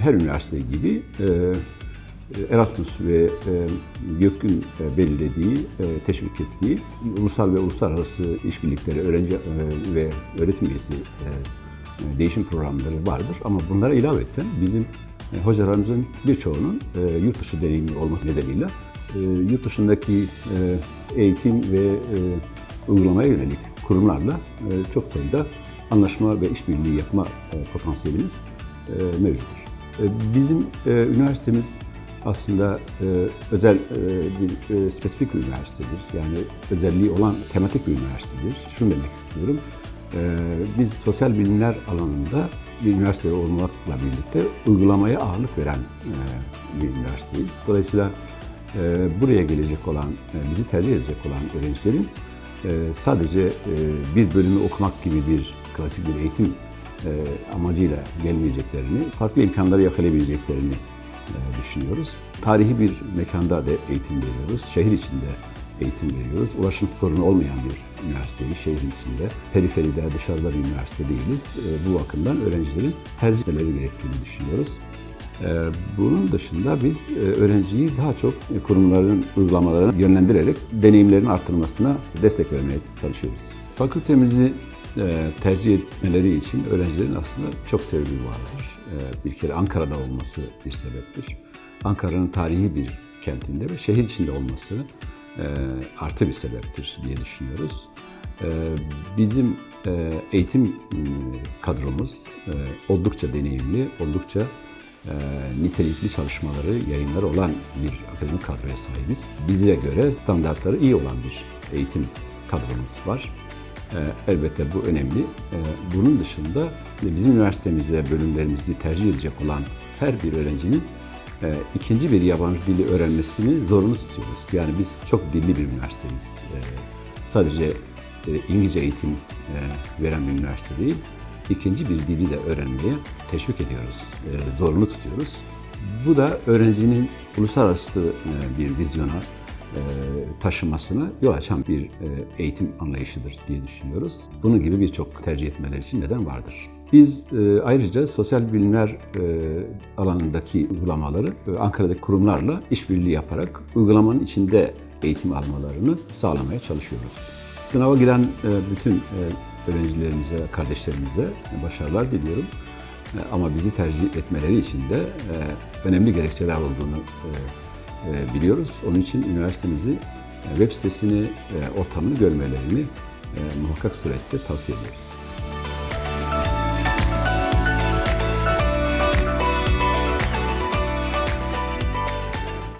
her üniversite gibi e, Erasmus ve e, YÖK'ün e, belirlediği, e, teşvik ettiği ulusal ve uluslararası işbirlikleri, öğrenci e, ve öğretim üyesi e, değişim programları vardır. Ama bunlara ilaveten bizim e, hocalarımızın birçoğunun e, yurt dışı deneyimi olması nedeniyle e, yurt dışındaki e, eğitim ve e, uygulamaya yönelik kurumlarla e, çok sayıda anlaşma ve işbirliği yapma e, potansiyelimiz e, mevcuttur. E, Bizim e, üniversitemiz aslında e, özel bir spesifik bir üniversitedir. Yani özelliği olan tematik bir üniversitedir. Şunu demek istiyorum. Biz sosyal bilimler alanında bir üniversite olmakla birlikte uygulamaya ağırlık veren bir üniversiteyiz. Dolayısıyla buraya gelecek olan, bizi tercih edecek olan öğrencilerin sadece bir bölümü okumak gibi bir klasik bir eğitim e, amacıyla gelmeyeceklerini, farklı imkanları yakalayabileceklerini e, düşünüyoruz. Tarihi bir mekanda da eğitim veriyoruz. Şehir içinde eğitim veriyoruz. Ulaşım sorunu olmayan bir üniversiteyi şehrin içinde, periferide, dışarıda bir üniversite değiliz. E, bu bakımdan öğrencilerin tercih gerektiğini düşünüyoruz. Ee, Bunun dışında biz e, öğrenciyi daha çok e, kurumların uygulamalarını yönlendirerek deneyimlerin arttırmasına destek vermeye çalışıyoruz. Fakültemizi e, tercih etmeleri için öğrencilerin aslında çok sebebi vardır. E, Bir kere Ankara'da olması bir sebeptir. Ankara'nın tarihi bir kentinde ve şehir içinde olması e, artı bir sebeptir diye düşünüyoruz. E, Bizim e, eğitim kadromuz e, oldukça deneyimli, oldukça e, nitelikli çalışmaları, yayınları olan bir akademik kadroya sahibiz. Bize göre standartları iyi olan bir eğitim kadromuz var. E, elbette bu önemli. E, bunun dışında bizim üniversitemize, bölümlerimizi tercih edecek olan her bir öğrencinin e, ikinci bir yabancı dili öğrenmesini zorunlu tutuyoruz. Yani biz çok dilli bir üniversiteyiz. Sadece İngilizce eğitim veren bir üniversite değil, ikinci bir dili de öğrenmeye teşvik ediyoruz, zorunlu tutuyoruz. Bu da öğrencinin uluslararası bir vizyona taşımasına yol açan bir e, eğitim anlayışıdır diye düşünüyoruz. Bunun gibi birçok tercih etmeler için neden vardır. Biz e, ayrıca sosyal bilimler e, alanındaki uygulamaları e, Ankara'daki kurumlarla işbirliği yaparak uygulamanın içinde eğitim almalarını sağlamaya çalışıyoruz. Sınava giren e, bütün e, öğrencilerimize, kardeşlerimize başarılar diliyorum. E, Ama bizi tercih etmeleri için de e, önemli gerekçeler olduğunu e, e, biliyoruz. Onun için üniversitemizi, e, web sitesini, e, ortamını görmelerini e, muhakkak surette tavsiye ediyoruz.